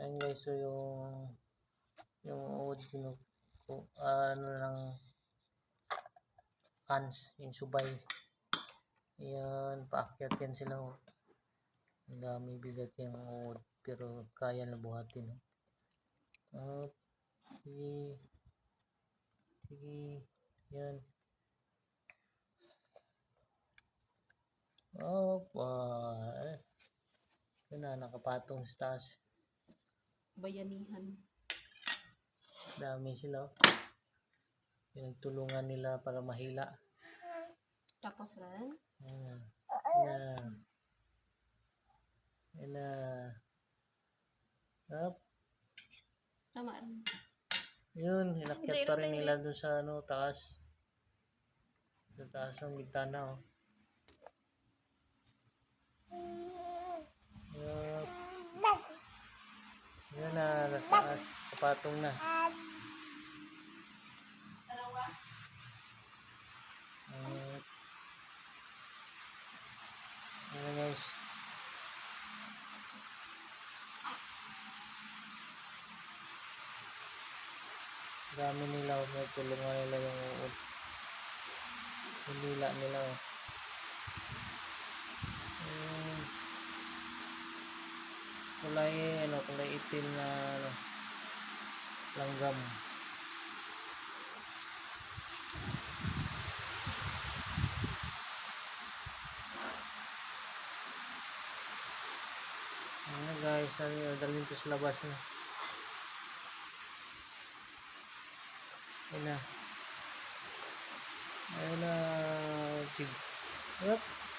Ayan guys, so yung yung kinu ku- ano lang hands, yung subay. Ayan, paakyat yan sila. Oh. Ang dami bigat yung uod, pero kaya na buhatin. Oh. Up. Sige. Sige. Yan. Up. Ah. Yun na, nakapatong sa taas. Bayanihan. Dami sila. oh. Pinagtulungan nila para mahila. Tapos rin. Ayan. Ayan. Ayan na. Up. Tama rin. Yun, inakyat pa rin nila dun sa ano, taas. Sa taas ng bintana, oh. Yup. Yan na, nataas. Kapatong na. Yup. Yan na, guys. Dami nila, oh. may tulungan nila yung uod. Hinila nila, oh. Ayan. kulay ano kulay itim langgam ano guys yun dalhin to sa labas na yup